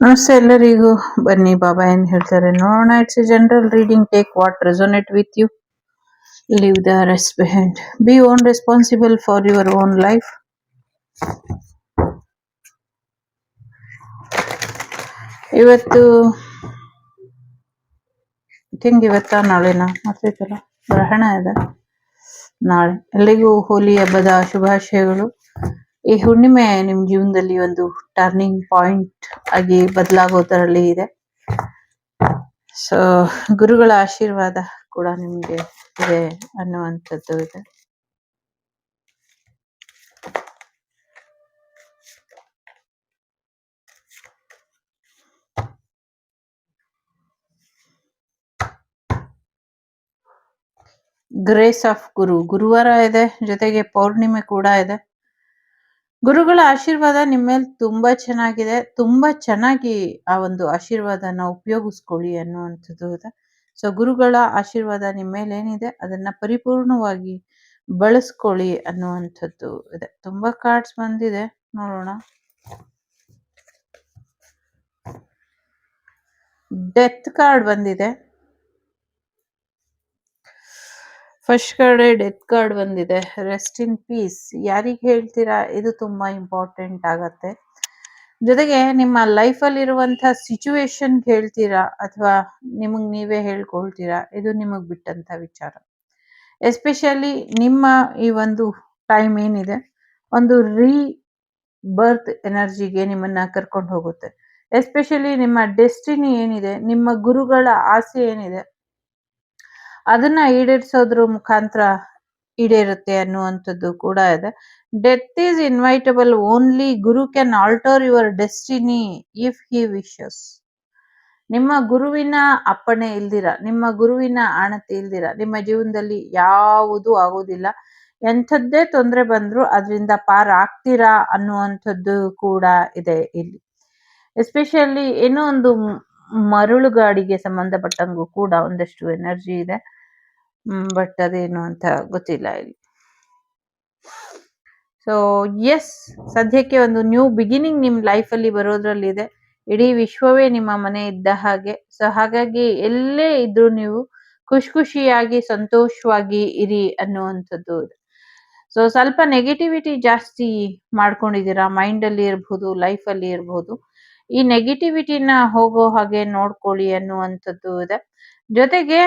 ನಮಸ್ತೆ ಎಲ್ಲರಿಗೂ. ಬನ್ನಿ ಬಾಬಾ ಏನ್ ಹೇಳ್ತಾರೆ. ನೋಡೋಣ it's general reading take what resonate with you leave the rest behind be own responsible for your own life ಇವತ್ತು ಥಿಂಗ್ ಇವತ್ತ, ನಾಳೆನ? ಮರ್ತೈತಲ್ಲ ಗ್ರಹಣ ಇದೆ ನಾಳೆ. ಎಲ್ಲರಿಗೂ ಹೋಲಿ ಹಬ್ಬದ ಶುಭಾಶಯಗಳು. ಈ ಹುಣ್ಣಿಮೆ ನಿಮ್ ಜೀವನದಲ್ಲಿ ಒಂದು ಟರ್ನಿಂಗ್ ಪಾಯಿಂಟ್ ಆಗಿ ಬದಲಾಗೋದರಲ್ಲಿ ಇದೆ. ಸೊ ಗುರುಗಳ ಆಶೀರ್ವಾದ ಕೂಡ ನಿಮ್ಗೆ ಇದೆ ಅನ್ನುವಂಥದ್ದು ಇದೆ. ಗ್ರೇಸ್ ಆಫ್ ಗುರು ಗುರುವಾರ ಇದೆ, ಜೊತೆಗೆ ಪೌರ್ಣಿಮೆ ಕೂಡ ಇದೆ. ಗುರುಗಳ ಆಶೀರ್ವಾದ ನಿಮ್ಮ ಮೇಲೆ ತುಂಬಾ ಚೆನ್ನಾಗಿದೆ. ತುಂಬಾ ಚೆನ್ನಾಗಿ ಆ ಒಂದು ಆಶೀರ್ವಾದನ ಉಪಯೋಗಿಸ್ಕೊಳ್ಳಿ ಅನ್ನುವಂಥದ್ದು ಇದೆ ಸೊ ಗುರುಗಳ ಆಶೀರ್ವಾದ ನಿಮ್ಮ ಮೇಲೆ ಏನಿದೆ, ಅದನ್ನ ಪರಿಪೂರ್ಣವಾಗಿ ಬಳಸ್ಕೊಳ್ಳಿ ಅನ್ನುವಂಥದ್ದು ಇದೆ. ತುಂಬಾ ಕಾರ್ಡ್ಸ್ ಬಂದಿದೆ, ನೋಡೋಣ. ಡೆತ್ ಕಾರ್ಡ್ ಬಂದಿದೆ. ಫಸ್ಟ್ ಕಾರ್ಡ್ ಡೆತ್ ಕಾರ್ಡ್ ಬಂದಿದೆ. ರೆಸ್ಟ್ ಇನ್ ಪೀಸ್ ಯಾರಿಗೆ ಹೇಳ್ತೀರಾ? ಇದು ತುಂಬಾ ಇಂಪಾರ್ಟೆಂಟ್ ಆಗತ್ತೆ. ಜೊತೆಗೆ ನಿಮ್ಮ ಲೈಫ್ ಅಲ್ಲಿ ಇರುವಂತಹ ಸಿಚುವೇಶನ್ ಹೇಳ್ತೀರಾ? ಅಥವಾ ನಿಮಗೆ ನೀವೇ ಹೇಳ್ಕೊಳ್ತೀರಾ? ಇದು ನಿಮಗೆ ಬಿಟ್ಟಂತ ವಿಚಾರ. ಎಸ್ಪೆಷಲಿ ನಿಮ್ಮ ಈ ಒಂದು ಟೈಮ್ ಏನಿದೆ? ಒಂದು ರೀ ಬರ್ತ್ ಎನರ್ಜಿಗೆ ನಿಮ್ಮನ್ನ ಕರ್ಕೊಂಡು ಹೋಗುತ್ತೆ. ಎಸ್ಪೆಷಲಿ ನಿಮ್ಮ ಡೆಸ್ಟಿನಿ ಏನಿದೆ? ನಿಮ್ಮ ಗುರುಗಳ ಆಸೆ ಏನಿದೆ? ಅದನ್ನ ಈಡೇರಿಸೋದ್ರ ಮುಖಾಂತರ ಈಡೇರುತ್ತೆ ಅನ್ನುವಂಥದ್ದು ಕೂಡ ಇದೆ. Death is inevitable only guru can alter your destiny if he wishes ನಿಮ್ಮ ಗುರುವಿನ ಅಪ್ಪಣೆ ಇಲ್ದಿರ, ನಿಮ್ಮ ಗುರುವಿನ ಆಣತಿ ಇಲ್ದಿರ, ನಿಮ್ಮ ಜೀವನದಲ್ಲಿ ಯಾವುದೂ ಆಗೋದಿಲ್ಲ ಎಂಥದ್ದೇ ತೊಂದರೆ ಬಂದ್ರು ಅದರಿಂದ ಪಾರ್ ಆಗ್ತೀರಾ ಅನ್ನುವಂಥದ್ದು ಕೂಡ ಇದೆ ಇಲ್ಲಿ. ಎಸ್ಪೆಷಲಿ ಏನೋ ಒಂದು ಮರಳುಗಾಡಿಗೆ ಸಂಬಂಧಪಟ್ಟಂಗೂ ಕೂಡ ಒಂದಷ್ಟು ಎನರ್ಜಿ ಇದೆ. ಬಟ್ ಅದೇನು ಅಂತ ಗೊತ್ತಿಲ್ಲ ಇಲ್ಲಿ. ಸೊ ಎಸ್ ಸದ್ಯಕ್ಕೆ ಒಂದು ನ್ಯೂ ಬಿಗಿನಿಂಗ್ ನಿಮ್ ಲೈಫ್ ಅಲ್ಲಿ ಬರೋದ್ರಲ್ಲಿ ಇದೆ. ಇಡೀ ವಿಶ್ವವೇ ನಿಮ್ಮ ಮನೆ ಇದ್ದ ಹಾಗೆ. ಸೊ ಹಾಗಾಗಿ ಎಲ್ಲೇ ಇದ್ರೂ ನೀವು ಖುಷಿ ಖುಷಿಯಾಗಿ, ಸಂತೋಷವಾಗಿ ಇರಿ ಅನ್ನುವಂಥದ್ದು ಸೊ ಸ್ವಲ್ಪ ನೆಗೆಟಿವಿಟಿ ಜಾಸ್ತಿ ಮಾಡ್ಕೊಂಡಿದ್ದೀರಾ? ಮೈಂಡ್ ಅಲ್ಲಿ ಇರ್ಬೋದು ಲೈಫ್ ಅಲ್ಲಿ ಇರ್ಬೋದು. ಈ ನೆಗೆಟಿವಿಟಿನ ಹೋಗೋ ಹಾಗೆ ನೋಡ್ಕೊಳ್ಳಿ ಅನ್ನುವಂಥದ್ದು ಇದೆ. ಜೊತೆಗೆ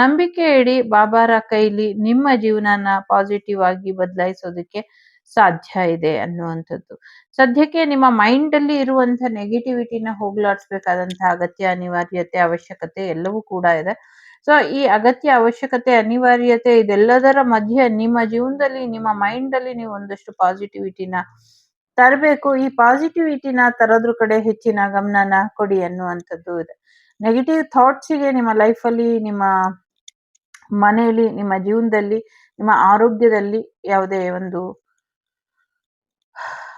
ನಂಬಿಕೆ ಇಡಿ ಬಾಬಾರ ಕೈಲಿ ನಿಮ್ಮ ಜೀವನನ ಪಾಸಿಟಿವ್ ಆಗಿ ಬದಲಾಯಿಸೋದಕ್ಕೆ ಸಾಧ್ಯ ಇದೆ ಅನ್ನುವಂಥದ್ದು. ಸದ್ಯಕ್ಕೆ ನಿಮ್ಮ ಮೈಂಡ್ ಅಲ್ಲಿ ಇರುವಂತಹ ನೆಗೆಟಿವಿಟಿನ ಹೋಗ್ಲಾಡಿಸ್ಬೇಕಾದಂತಹ ಅಗತ್ಯ, ಅನಿವಾರ್ಯತೆ, ಅವಶ್ಯಕತೆ ಎಲ್ಲವೂ ಕೂಡ ಇದೆ. ಸೊ ಈ ಅಗತ್ಯ, ಅವಶ್ಯಕತೆ, ಅನಿವಾರ್ಯತೆ ಇದೆಲ್ಲದರ ಮಧ್ಯೆ ನಿಮ್ಮ ಜೀವನದಲ್ಲಿ, ನಿಮ್ಮ ಮೈಂಡ್ ಅಲ್ಲಿ ನೀವು ಒಂದಷ್ಟು ಪಾಸಿಟಿವಿಟಿನ ತರಬೇಕು. ಈ ಪಾಸಿಟಿವಿಟಿನ ತರೋದ್ರ ಕಡೆ ಹೆಚ್ಚಿನ ಗಮನನ ಕೊಡಿ ಅನ್ನುವಂಥದ್ದು ಇದೆ. ನೆಗೆಟಿವ್ ಥಾಟ್ಸಿಗೆ ನಿಮ್ಮ ಲೈಫಲ್ಲಿ ನಿಮ್ಮ ಮನೆಯಲ್ಲಿ, ನಿಮ್ಮ ಜೀವನದಲ್ಲಿ, ನಿಮ್ಮ ಆರೋಗ್ಯದಲ್ಲಿ ಯಾವುದೇ ಒಂದು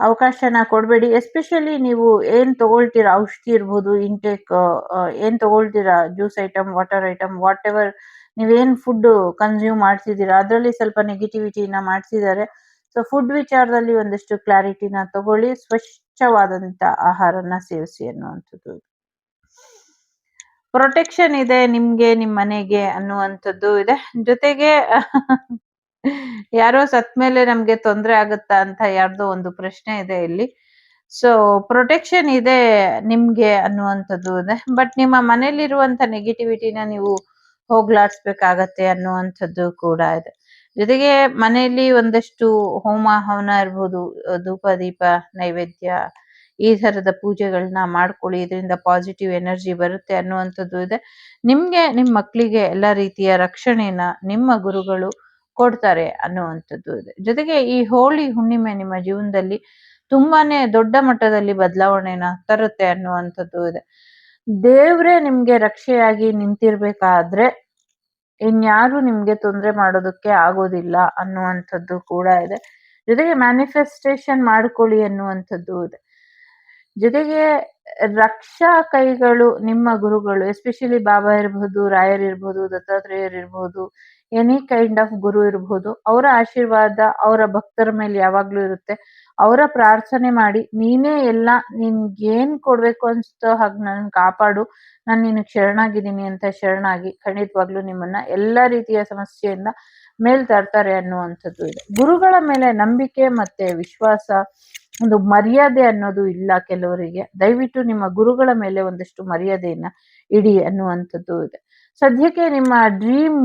ಅವಕಾಶನ ಕೊಡಬೇಡಿ. ಎಸ್ಪೆಷಲಿ ನೀವು ಏನ್ ತಗೊಳ್ತೀರಾ? ಔಷಧಿ ಇರ್ಬೋದು ಇಂಟೇಕ್ ಏನ್ ತಗೊಳ್ತೀರಾ? Juice item water item whatever ನೀವೇನ್ ಫುಡ್ ಕನ್ಸ್ಯೂಮ್ ಮಾಡ್ತಿದ್ದೀರಾ? ಅದರಲ್ಲಿ ಸ್ವಲ್ಪ ನೆಗೆಟಿವಿಟಿನ ಮಾಡ್ತಿದ್ದಾರೆ ಸೊ ಫುಡ್ ವಿಚಾರದಲ್ಲಿ ಒಂದಷ್ಟು ಕ್ಲಾರಿಟಿನ ತಗೊಳ್ಳಿ. ಸ್ವಚ್ಛವಾದಂತ ಆಹಾರನ ಸೇವಿಸಿ ಅನ್ನುವಂಥದ್ದು ಪ್ರೊಟೆಕ್ಷನ್ ಇದೆ ನಿಮ್ಗೆ, ನಿಮ್ ಮನೆಗೆ ಅನ್ನುವಂಥದ್ದು ಇದೆ. ಜೊತೆಗೆ, ಯಾರೋ ಸತ್ ಮೇಲೆ ನಮ್ಗೆ ತೊಂದರೆ ಆಗುತ್ತಾ ಅಂತ ಯಾರ್ದೋ ಒಂದು ಪ್ರಶ್ನೆ ಇದೆ ಇಲ್ಲಿ. ಸೊ ಪ್ರೊಟೆಕ್ಷನ್ ಇದೆ ನಿಮ್ಗೆ ಅನ್ನುವಂಥದ್ದು ಇದೆ. ಬಟ್ ನಿಮ್ಮ ಮನೇಲಿರುವಂತ ನೆಗೆಟಿವಿಟಿನ ನೀವು ಹೋಗ್ಲಾಡ್ಸ್ಬೇಕಾಗತ್ತೆ ಅನ್ನುವಂಥದ್ದು ಕೂಡ ಇದೆ. ಜೊತೆಗೆ ಮನೆಯಲ್ಲಿ ಒಂದಷ್ಟು ಹೋಮ, ಹವನ ಇರ್ಬೋದು, ಧೂಪ, ದೀಪ, ನೈವೇದ್ಯ ಈ ತರದ ಪೂಜೆಗಳನ್ನ ಮಾಡ್ಕೊಳ್ಳಿ, ಇದರಿಂದ ಪಾಸಿಟಿವ್ ಎನರ್ಜಿ ಬರುತ್ತೆ ಅನ್ನುವಂಥದ್ದು ಇದೆ. ನಿಮ್ಗೆ, ನಿಮ್ ಮಕ್ಕಳಿಗೆ ಎಲ್ಲ ರೀತಿಯ ರಕ್ಷಣೆನ ನಿಮ್ಮ ಗುರುಗಳು ಕೊಡ್ತಾರೆ ಅನ್ನುವಂಥದ್ದು ಇದೆ. ಜೊತೆಗೆ ಈ ಹೋಳಿ ಹುಣ್ಣಿಮೆ ನಿಮ್ಮ ಜೀವನದಲ್ಲಿ ತುಂಬಾನೇ ದೊಡ್ಡ ಮಟ್ಟದಲ್ಲಿ ಬದಲಾವಣೆನ ತರುತ್ತೆ ಅನ್ನುವಂಥದ್ದು ಇದೆ. ದೇವ್ರೆ ನಿಮ್ಗೆ ರಕ್ಷೆಯಾಗಿ ನಿಂತಿರ್ಬೇಕಾದ್ರೆ ಇನ್ಯಾರು ನಿಮ್ಗೆ ತೊಂದರೆ ಮಾಡೋದಕ್ಕೆ ಆಗೋದಿಲ್ಲ ಅನ್ನುವಂಥದ್ದು ಕೂಡ ಇದೆ. ಜೊತೆಗೆ ಮ್ಯಾನಿಫೆಸ್ಟೇಷನ್ ಮಾಡ್ಕೊಳ್ಳಿ ಅನ್ನುವಂಥದ್ದು ಇದೆ. ಜೊತೆಗೆ ರಕ್ಷಾ ಕೈಗಳು ನಿಮ್ಮ ಗುರುಗಳು ಎಸ್ಪೆಷಲಿ ಬಾಬಾ ಇರಬಹುದು ರಾಯರ್ ಇರಬಹುದು ದತ್ತಾತ್ರೇಯರ್ ಇರಬಹುದು ಎನಿ ಕೈಂಡ್ ಆಫ್ ಗುರು ಇರಬಹುದು ಅವರ ಆಶೀರ್ವಾದ ಅವರ ಭಕ್ತರ ಮೇಲೆ ಯಾವಾಗ್ಲೂ ಇರುತ್ತೆ. ಅವರ ಪ್ರಾರ್ಥನೆ ಮಾಡಿ, ನೀನೇ ಎಲ್ಲ, ನಿನ್ಗೇನ್ ಕೊಡ್ಬೇಕು ಅನ್ಸ್ತೋ ಹಾಗೆ ನನ್ ಕಾಪಾಡು, ನಾನು ನಿನಗೆ ಶರಣಾಗಿದ್ದೀನಿ ಅಂತ ಶರಣಾಗಿ ಖಂಡಿತವಾಗ್ಲೂ ನಿಮ್ಮನ್ನ ಎಲ್ಲಾ ರೀತಿಯ ಸಮಸ್ಯೆಯಿಂದ ಮೇಲ್ ತರ್ತಾರೆ ಅನ್ನುವಂಥದ್ದು ಇದೆ. ಗುರುಗಳ ಮೇಲೆ ನಂಬಿಕೆ ಮತ್ತೆ ವಿಶ್ವಾಸ ಒಂದು ಮರ್ಯಾದೆ ಅನ್ನೋದು ಇಲ್ಲ ಕೆಲವರಿಗೆ. ದಯವಿಟ್ಟು ನಿಮ್ಮ ಗುರುಗಳ ಮೇಲೆ ಒಂದಷ್ಟು ಮರ್ಯಾದೆಯನ್ನ ಇಡಿ ಅನ್ನುವಂಥದ್ದು ಇದೆ. ಸದ್ಯಕ್ಕೆ ನಿಮ್ಮ ಡ್ರೀಮ್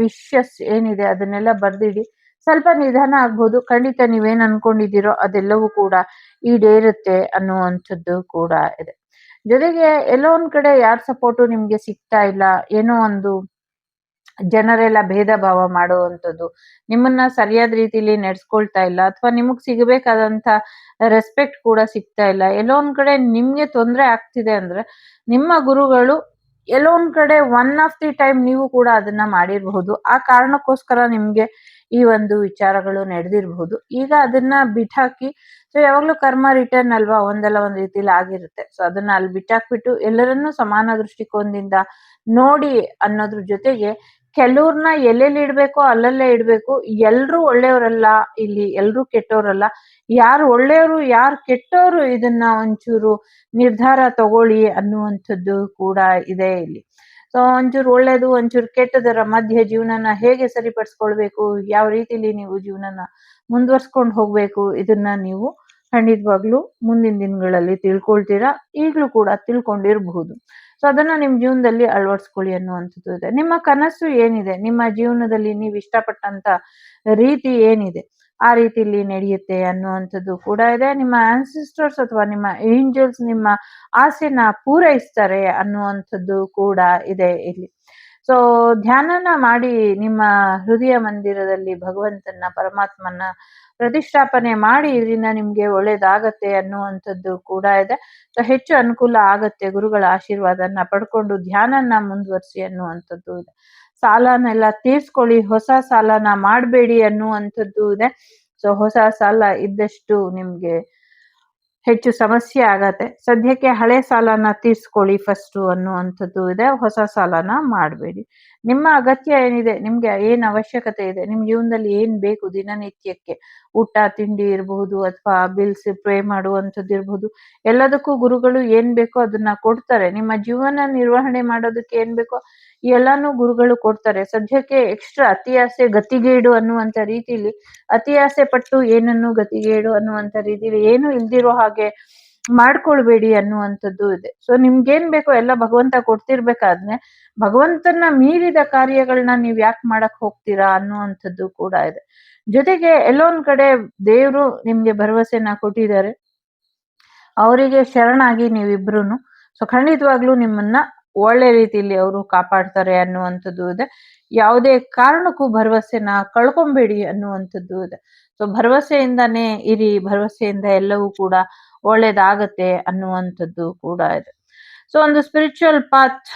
ವಿಶಸ್ ಏನಿದೆ ಅದನ್ನೆಲ್ಲ ಬರ್ದಿಡಿ. ಸ್ವಲ್ಪ ನಿಧಾನ ಆಗ್ಬೋದು. ಖಂಡಿತ ನೀವೇನ್ ಅನ್ಕೊಂಡಿದ್ದೀರೋ ಅದೆಲ್ಲವೂ ಕೂಡ ಈಡೇರುತ್ತೆ ಅನ್ನುವಂಥದ್ದು ಕೂಡ ಇದೆ. ಜೊತೆಗೆ ಎಲ್ಲೋ ಒಂದ್ ಕಡೆ ಯಾರ ಸಪೋರ್ಟು ನಿಮ್ಗೆ ಸಿಗ್ತಾ ಇಲ್ಲ, ಏನೋ ಒಂದು ಜನರೆಲ್ಲ ಭೇದ ಭಾವ ಮಾಡುವಂಥದ್ದು, ನಿಮ್ಮನ್ನ ಸರಿಯಾದ ರೀತಿಲಿ ನಡ್ಸ್ಕೊಳ್ತಾ ಇಲ್ಲ ಅಥವಾ ನಿಮಗ್ ಸಿಗಬೇಕಾದಂತ ರೆಸ್ಪೆಕ್ಟ್ ಕೂಡ ಸಿಗ್ತಾ ಇಲ್ಲ. ಎಲ್ಲೋ ಒಂದ್ ಕಡೆ ನಿಮ್ಗೆ ತೊಂದರೆ ಆಗ್ತಿದೆ ಅಂದ್ರೆ ನಿಮ್ಮ ಗುರುಗಳು ಎಲ್ಲೋ ಒಂದ್ ಕಡೆ ಒನ್ ಆಫ್ ದಿ ಟೈಮ್ ನೀವು ಕೂಡ ಅದನ್ನ ಮಾಡಿರಬಹುದು. ಆ ಕಾರಣಕ್ಕೋಸ್ಕರ ನಿಮ್ಗೆ ಈ ಒಂದು ವಿಚಾರಗಳು ನಡೆದಿರಬಹುದು. ಈಗ ಅದನ್ನ ಬಿಟ್ಟಾಕಿ ಸೊ ಯಾವಾಗ್ಲೂ ಕರ್ಮ ರಿಟರ್ನ್ ಅಲ್ವಾ ಒಂದಲ್ಲ ಒಂದ್ ರೀತಿಲಿ ಆಗಿರುತ್ತೆ. ಸೊ ಅದನ್ನ ಅಲ್ಲಿ ಬಿಟ್ಟಾಕ್ಬಿಟ್ಟು ಎಲ್ಲರನ್ನೂ ಸಮಾನ ದೃಷ್ಟಿಕೋನದಿಂದ ನೋಡಿ ಅನ್ನೋದ್ರ ಜೊತೆಗೆ ಕೆಲವ್ರನ್ನ ಎಲ್ಲೆಲ್ಲಿ ಇಡ್ಬೇಕೋ ಅಲ್ಲಲ್ಲೇ ಇಡ್ಬೇಕು. ಎಲ್ರು ಒಳ್ಳೆಯವರಲ್ಲ, ಇಲ್ಲಿ ಎಲ್ರು ಕೆಟ್ಟವರಲ್ಲ ಯಾರು ಒಳ್ಳೆಯವರು, ಯಾರು ಕೆಟ್ಟವರು ಇದನ್ನ ಒಂಚೂರು ನಿರ್ಧಾರ ತಗೊಳ್ಳಿ ಅನ್ನುವಂಥದ್ದು ಕೂಡ ಇದೆ ಇಲ್ಲಿ. ಸೊ ಒಂಚೂರು ಒಳ್ಳೇದು, ಒಂಚೂರು ಕೆಟ್ಟದರ ಮಧ್ಯ ಜೀವನನ ಹೇಗೆ ಸರಿಪಡಿಸ್ಕೊಳ್ಬೇಕು, ಯಾವ ರೀತಿಲಿ ನೀವು ಜೀವನನ ಮುಂದುವರ್ಸ್ಕೊಂಡು ಹೋಗ್ಬೇಕು, ಇದನ್ನ ನೀವು ಖಂಡಿತವಾಗ್ಲೂ ಮುಂದಿನ ದಿನಗಳಲ್ಲಿ ತಿಳ್ಕೊಳ್ತೀರಾ? ಈಗ್ಲೂ ಕೂಡ ತಿಳ್ಕೊಂಡಿರಬಹುದು. ಸೊ ಅದನ್ನ ನಿಮ್ಮ ಜೀವನದಲ್ಲಿ ಅಳವಡಿಸ್ಕೊಳ್ಳಿ ಅನ್ನುವಂಥದ್ದು ಇದೆ. ನಿಮ್ಮ ಕನಸು ಏನಿದೆ? ನಿಮ್ಮ ಜೀವನದಲ್ಲಿ ನೀವು ಇಷ್ಟಪಟ್ಟಂತ ರೀತಿ ಏನಿದೆ? ಆ ರೀತಿಯಲ್ಲಿ ನಡೆಯುತ್ತೆ ಅನ್ನುವಂಥದ್ದು ಕೂಡ ಇದೆ. ನಿಮ್ಮ ಆನ್ಸಿಸ್ಟರ್ಸ್ ಅಥವಾ ನಿಮ್ಮ ಏಂಜಲ್ಸ್ ನಿಮ್ಮ ಆಸೆನ ಪೂರೈಸ್ತಾರೆ ಅನ್ನುವಂಥದ್ದು ಕೂಡ ಇದೆ ಇಲ್ಲಿ. ಸೊ ಧ್ಯಾನನ ಮಾಡಿ ನಿಮ್ಮ ಹೃದಯ ಮಂದಿರದಲ್ಲಿ ಭಗವಂತನ ಪರಮಾತ್ಮನ ಪ್ರತಿಷ್ಠಾಪನೆ ಮಾಡಿ ಇದರಿಂದ ನಿಮ್ಗೆ ಒಳ್ಳೇದಾಗತ್ತೆ ಅನ್ನುವಂಥದ್ದು ಕೂಡ ಇದೆ. ಸೊ, ಹೆಚ್ಚು ಅನುಕೂಲ ಆಗತ್ತೆ ಗುರುಗಳ ಆಶೀರ್ವಾದನ ಪಡ್ಕೊಂಡು ಧ್ಯಾನನ ಮುಂದುವರಿಸಿ ಅನ್ನುವಂಥದ್ದು ಇದೆ. ಸಾಲನೆಲ್ಲ ತೀರ್ಸ್ಕೊಳ್ಳಿ, ಹೊಸ ಸಾಲನ ಮಾಡಬೇಡಿ ಅನ್ನುವಂಥದ್ದು ಇದೆ. ಸೊ, ಹೊಸ ಸಾಲ ಇದ್ದಷ್ಟು ನಿಮ್ಗೆ ಹೆಚ್ಚು ಸಮಸ್ಯೆ ಆಗತ್ತೆ. ಸದ್ಯಕ್ಕೆ ಹಳೆ ಸಾಲನ ತೀರ್ಸ್ಕೊಳ್ಳಿ ಫಸ್ಟ್ ಅನ್ನುವಂಥದ್ದು ಇದೆ. ಹೊಸ ಸಾಲನ ಮಾಡಬೇಡಿ. ನಿಮ್ಮ ಅಗತ್ಯ ಏನಿದೆ, ನಿಮ್ಗೆ ಏನ್ ಅವಶ್ಯಕತೆ ಇದೆ, ನಿಮ್ ಜೀವನದಲ್ಲಿ ಏನ್ ಬೇಕು ದಿನನಿತ್ಯಕ್ಕೆ? ಊಟ, ತಿಂಡಿ ಇರಬಹುದು ಅಥವಾ ಬಿಲ್ಸ್ ಪ್ರೇ ಮಾಡುವಂಥದ್ದು ಇರಬಹುದು. ಎಲ್ಲದಕ್ಕೂ ಗುರುಗಳು ಏನ್ ಬೇಕೋ ಅದನ್ನ ಕೊಡ್ತಾರೆ. ನಿಮ್ಮ ಜೀವನ ನಿರ್ವಹಣೆ ಮಾಡೋದಕ್ಕೆ ಏನ್ ಬೇಕೋ ಎಲ್ಲಾನು ಗುರುಗಳು ಕೊಡ್ತಾರೆ. ಸದ್ಯಕ್ಕೆ ಎಕ್ಸ್ಟ್ರಾ ಅತಿ ಆಸೆ ಗತಿಗೇಡು ಅನ್ನುವಂತ ರೀತಿಲಿ, ಅತಿ ಆಸೆ ಪಟ್ಟು ಏನನ್ನು ಗತಿಗೇಡು ಅನ್ನುವಂತ ರೀತಿಲಿ ಏನು ಇಲ್ದಿರೋ ಹಾಗೆ ಮಾಡ್ಕೊಳ್ಬೇಡಿ ಅನ್ನುವಂಥದ್ದು ಇದೆ. ಸೊ ನಿಮ್ಗೇನ್ ಬೇಕೋ ಎಲ್ಲ ಭಗವಂತ ಕೊಡ್ತಿರ್ಬೇಕಾದ್ರೆ ಭಗವಂತನ ಮೀರಿದ ಕಾರ್ಯಗಳನ್ನ ನೀವ್ ಯಾಕೆ ಮಾಡಕ್ ಹೋಗ್ತೀರಾ ಅನ್ನುವಂಥದ್ದು ಕೂಡ ಇದೆ. ಜೊತೆಗೆ ಎಲ್ಲೊಂದ್ ಕಡೆ ದೇವ್ರು ನಿಮ್ಗೆ ಭರವಸೆನ ಕೊಟ್ಟಿದ್ದಾರೆ. ಅವರಿಗೆ ಶರಣಾಗಿ ನೀವಿಬ್ರುನು. ಸೊ ಖಂಡಿತವಾಗ್ಲೂ ನಿಮ್ಮನ್ನ ಒಳ್ಳೆ ರೀತಿಯಲ್ಲಿ ಅವರು ಕಾಪಾಡ್ತಾರೆ ಅನ್ನುವಂಥದ್ದು ಇದೆ. ಯಾವುದೇ ಕಾರಣಕ್ಕೂ ಭರವಸೆನ ಕಳ್ಕೊಂಬೇಡಿ ಅನ್ನುವಂಥದ್ದು ಇದೆ. ಸೊ ಭರವಸೆಯಿಂದಾನೇ ಇರಿ, ಭರವಸೆಯಿಂದ ಎಲ್ಲವೂ ಕೂಡ ಒಳ್ಳೇದಾಗತ್ತೆ ಅನ್ನುವಂಥದ್ದು ಕೂಡ ಇದೆ. ಸೊ ಒಂದು ಸ್ಪಿರಿಚುವಲ್ ಪಾತ್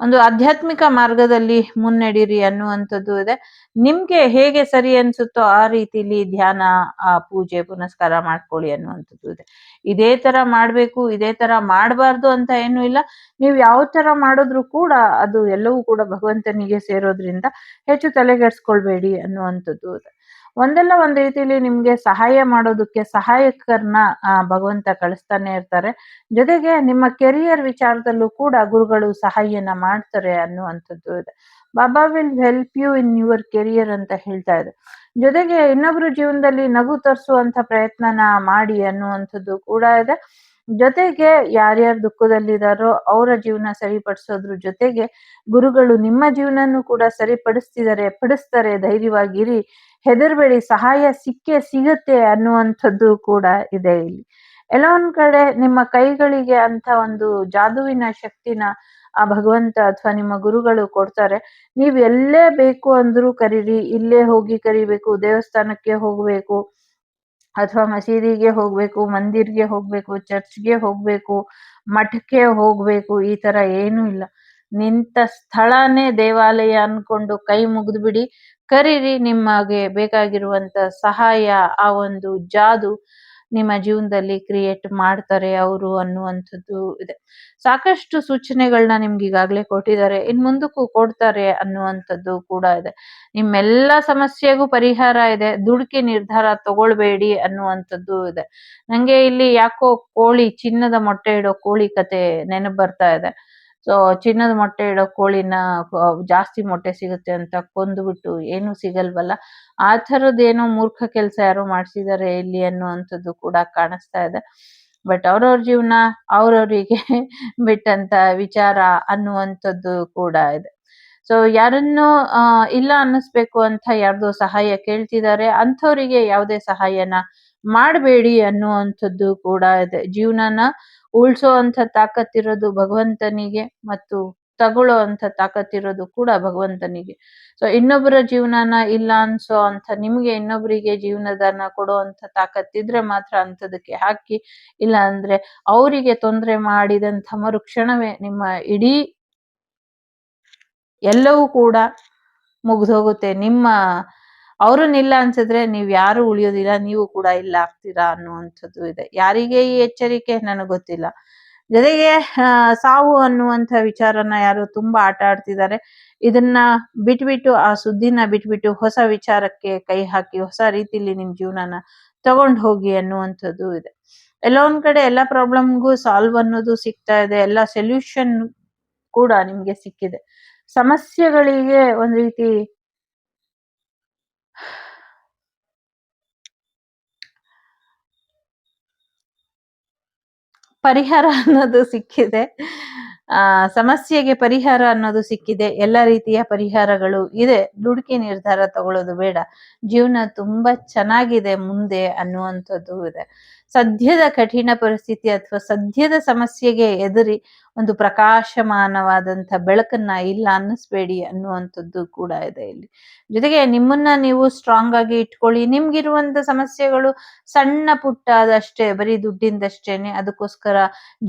ಒಂದು ಆಧ್ಯಾತ್ಮಿಕ ಮಾರ್ಗದಲ್ಲಿ ಮುನ್ನಡೀರಿ ಅನ್ನುವಂಥದ್ದು ಇದೆ. ನಿಮ್ಗೆ ಹೇಗೆ ಸರಿ ಅನ್ಸುತ್ತೋ ಆ ರೀತಿಲಿ ಧ್ಯಾನ, ಆ ಪೂಜೆ, ಪುನಸ್ಕಾರ ಮಾಡ್ಕೊಳ್ಳಿ ಅನ್ನುವಂಥದ್ದು ಇದೆ. ಇದೇ ತರ ಮಾಡ್ಬೇಕು, ಇದೇ ತರ ಮಾಡಬಾರ್ದು ಅಂತ ಏನು ಇಲ್ಲ. ನೀವು ಯಾವ ತರ ಮಾಡಿದ್ರು ಕೂಡ ಅದು ಎಲ್ಲವೂ ಕೂಡ ಭಗವಂತನಿಗೆ ಸೇರೋದ್ರಿಂದ ಹೆಚ್ಚು ತಲೆಗೆಡ್ಸ್ಕೊಳ್ಬೇಡಿ ಅನ್ನುವಂಥದ್ದು ಇದೆ. ಒಂದಲ್ಲ ಒಂದ್ ರೀತಿಲಿ ನಿಮ್ಗೆ ಸಹಾಯ ಮಾಡೋದಕ್ಕೆ ಸಹಾಯಕರನ್ನ ಭಗವಂತ ಕಳಿಸ್ತಾನೆ ಇರ್ತಾರೆ. ಜೊತೆಗೆ ನಿಮ್ಮ ಕೆರಿಯರ್ ವಿಚಾರದಲ್ಲೂ ಕೂಡ ಗುರುಗಳು ಸಹಾಯನ ಮಾಡ್ತಾರೆ ಅನ್ನುವಂಥದ್ದು ಇದೆ. Baba will help you in your career ಅಂತ ಹೇಳ್ತಾ ಇದೆ ಜೊತೆಗೆ ಇನ್ನೊಬ್ರು ಜೀವನದಲ್ಲಿ ನಗು ತರಿಸುವಂತ ಪ್ರಯತ್ನನ ಮಾಡಿ ಅನ್ನುವಂಥದ್ದು ಕೂಡ ಇದೆ. ಜೊತೆಗೆ ಯಾರ್ಯಾರು ದುಃಖದಲ್ಲಿದ್ದಾರೋ ಅವರ ಜೀವನ ಸರಿಪಡಿಸೋದ್ರ ಜೊತೆಗೆ ಗುರುಗಳು ನಿಮ್ಮ ಜೀವನನೂ ಕೂಡ ಸರಿಪಡಿಸ್ತಿದ್ದಾರೆ ಪಡಿಸ್ತಾರೆ, ಧೈರ್ಯವಾಗಿರಿ. ಹೆದರ್ಬೇಡಿ, ಸಹಾಯ ಸಿಕ್ಕೇ ಸಿಗುತ್ತೆ ಅನ್ನುವಂಥದ್ದು ಕೂಡ ಇದೆ ಇಲ್ಲಿ. ಎಲ್ಲ ಒಂದ್ ಕಡೆ ನಿಮ್ಮ ಕೈಗಳಿಗೆ ಅಂತ ಒಂದು ಜಾದುವಿನ ಶಕ್ತಿನ ಆ ಭಗವಂತ ಅಥವಾ ನಿಮ್ಮ ಗುರುಗಳು ಕೊಡ್ತಾರೆ. ನೀವ್ ಎಲ್ಲೇ ಬೇಕು ಅಂದ್ರೂ ಕರೀರಿ, ಇಲ್ಲೇ ಹೋಗಿ ಕರಿಬೇಕು, ದೇವಸ್ಥಾನಕ್ಕೆ ಹೋಗ್ಬೇಕು. ಅಥವಾ ಮಸೀದಿಗೆ ಹೋಗ್ಬೇಕು, ಮಂದಿರ್ಗೆ ಹೋಗ್ಬೇಕು, ಚರ್ಚ್ಗೆ ಹೋಗ್ಬೇಕು, ಮಠಕ್ಕೆ ಹೋಗ್ಬೇಕು, ಈ ತರ ಏನು ಇಲ್ಲ. ನಿಂತ ಸ್ಥಳನೇ ದೇವಾಲಯ ಅನ್ಕೊಂಡು ಕೈ ಮುಗಿದು ಬಿಡಿ ಕರೀರಿ ನಿಮಗೆ ಬೇಕಾಗಿರುವಂತ ಸಹಾಯ, ಆ ಒಂದು ಜಾದು. ನಿಮ್ಮ ಜೀವನದಲ್ಲಿ ಕ್ರಿಯೇಟ್ ಮಾಡ್ತಾರೆ ಅವರು ಅನ್ನುವಂಥದ್ದು ಇದೆ. ಸಾಕಷ್ಟು ಸೂಚನೆಗಳನ್ನ ನಿಮ್ಗೆ ಈಗಾಗಲೇ ಕೊಟ್ಟಿದ್ದಾರೆ. ಇನ್ ಮುಂದಕ್ಕೂ ಕೊಡ್ತಾರೆ ಅನ್ನುವಂಥದ್ದು ಕೂಡ ಇದೆ. ನಿಮ್ಮೆಲ್ಲ ಸಮಸ್ಯೆಗೂ ಪರಿಹಾರ ಇದೆ. ದುಡುಕಿ ನಿರ್ಧಾರ ತಗೊಳ್ಬೇಡಿ ಅನ್ನುವಂಥದ್ದು ಇದೆ. ನಂಗೆ ಇಲ್ಲಿ ಯಾಕೋ ಕೋಳಿ, ಚಿನ್ನದ ಮೊಟ್ಟೆ ಇಡೋ ಕೋಳಿ ಕತೆ ನೆನಪು ಬರ್ತಾ ಇದೆ. ಸೊ ಚಿನ್ನದ ಮೊಟ್ಟೆ ಇಡೋ ಕೋಳಿನ ಜಾಸ್ತಿ ಮೊಟ್ಟೆ ಸಿಗುತ್ತೆ ಅಂತ ಕೊಂದುಬಿಟ್ಟು ಏನು ಸಿಗಲ್ವಲ್ಲ. ಆ ಥರದ್ದೇನೋ ಮೂರ್ಖ ಕೆಲಸ ಯಾರೋ ಮಾಡಿಸಿದ್ದಾರೆ ಇಲ್ಲಿ ಅನ್ನುವಂಥದ್ದು ಕೂಡ ಕಾಣಿಸ್ತಾ ಇದೆ. ಬಟ್ ಅವ್ರವ್ರ ಜೀವನ ಅವ್ರವ್ರಿಗೆ ಬಿಟ್ಟಂತ ವಿಚಾರ ಅನ್ನುವಂಥದ್ದು ಕೂಡ ಇದೆ. ಸೊ ಯಾರನ್ನು ಇಲ್ಲ ಅನ್ನಿಸ್ಬೇಕು ಅಂತ ಯಾರ್ದೋ ಸಹಾಯ ಕೇಳ್ತಿದ್ದಾರೆ ಅಂಥವರಿಗೆ ಯಾವುದೇ ಸಹಾಯನ ಮಾಡಬೇಡಿ ಅನ್ನುವಂಥದ್ದು ಕೂಡ ಇದೆ. ಜೀವನನ ಉಳಿಸೋ ಅಂಥ ತಾಕತ್ತಿರೋದು ಭಗವಂತನಿಗೆ ಮತ್ತು ತಗೊಳ್ಳೋ ಅಂಥ ತಾಕತ್ತಿರೋದು ಕೂಡ ಭಗವಂತನಿಗೆ. ಸೊ ಇನ್ನೊಬ್ಬರ ಜೀವನನ ಇಲ್ಲ ಅನ್ಸೋ ಅಂತ ನಿಮಗೆ ಇನ್ನೊಬ್ಬರಿಗೆ ಜೀವನದನ್ನ ಕೊಡೋ ಅಂತ ತಾಕತ್ತಿದ್ರೆ ಮಾತ್ರ ಅಂಥದಕ್ಕೆ ಹಾಕಿ, ಇಲ್ಲ ಅಂದ್ರೆ ಅವರಿಗೆ ತೊಂದರೆ ಮಾಡಿದಂಥ ಮರುಕ್ಷಣವೇ ನಿಮ್ಮ ಇಡೀ ಎಲ್ಲವೂ ಕೂಡ ಮುಗ್ದೋಗುತ್ತೆ. ನಿಮ್ಮ ಅವ್ರನ್ನಿಲ್ಲ ಅನ್ಸಿದ್ರೆ ನೀವ್ ಯಾರು ಉಳಿಯೋದಿಲ್ಲ, ನೀವು ಕೂಡ ಇಲ್ಲ ಆಗ್ತೀರಾ ಅನ್ನುವಂಥದ್ದು ಇದೆ. ಯಾರಿಗೆ ಈ ಎಚ್ಚರಿಕೆ? ನನಗೆ ಗೊತ್ತಿಲ್ಲ. ಜೊತೆಗೆ ಸಾವು ಅನ್ನುವಂಥ ವಿಚಾರನ ಯಾರು ತುಂಬಾ ಆಟ ಆಡ್ತಿದ್ದಾರೆ. ಇದನ್ನ ಬಿಟ್ಬಿಟ್ಟು, ಆ ಸುದ್ದಿನ ಬಿಟ್ಬಿಟ್ಟು ಹೊಸ ವಿಚಾರಕ್ಕೆ ಕೈ ಹಾಕಿ, ಹೊಸ ರೀತಿಲಿ ನಿಮ್ ಜೀವನನ ತಗೊಂಡ್ ಹೋಗಿ ಅನ್ನುವಂಥದ್ದು ಇದೆ. ಎಲ್ಲ ಒಂದ್ ಕಡೆ ಎಲ್ಲ ಪ್ರಾಬ್ಲಮ್ಗೂ ಸಾಲ್ವ್ ಅನ್ನೋದು ಸಿಗ್ತಾ ಇದೆ. ಎಲ್ಲ ಸೊಲ್ಯೂಷನ್ ಕೂಡ ನಿಮ್ಗೆ ಸಿಕ್ಕಿದೆ. ಸಮಸ್ಯೆಗಳಿಗೆ ಒಂದ್ ರೀತಿ ಪರಿಹಾರ ಅನ್ನೋದು ಸಿಕ್ಕಿದೆ. ಆ, ಸಮಸ್ಯೆಗೆ ಪರಿಹಾರ ಅನ್ನೋದು ಸಿಕ್ಕಿದೆ. ಎಲ್ಲ ರೀತಿಯ ಪರಿಹಾರಗಳು ಇದೆ. ದುಡುಕಿ ನಿರ್ಧಾರ ತಗೊಳ್ಳೋದು ಬೇಡ. ಜೀವನ ತುಂಬಾ ಚೆನ್ನಾಗಿದೆ ಮುಂದೆ ಅನ್ನುವಂಥದ್ದು ಇದೆ. ಸದ್ಯದ ಕಠಿಣ ಪರಿಸ್ಥಿತಿ ಅಥವಾ ಸದ್ಯದ ಸಮಸ್ಯೆಗೆ ಎದುರಿ ಒಂದು ಪ್ರಕಾಶಮಾನವಾದಂಥ ಬೆಳಕನ್ನ ಇಲ್ಲ ಅನ್ನಿಸ್ಬೇಡಿ ಅನ್ನುವಂಥದ್ದು ಕೂಡ ಇದೆ ಇಲ್ಲಿ. ಜೊತೆಗೆ ನಿಮ್ಮನ್ನ ನೀವು ಸ್ಟ್ರಾಂಗ್ ಆಗಿ ಇಟ್ಕೊಳ್ಳಿ. ನಿಮ್ಗಿರುವಂತ ಸಮಸ್ಯೆಗಳು ಸಣ್ಣ ಪುಟ್ಟ ಅದಷ್ಟೇ ಬರೀ ದುಡ್ಡಿಂದಷ್ಟೇನೆ, ಅದಕ್ಕೋಸ್ಕರ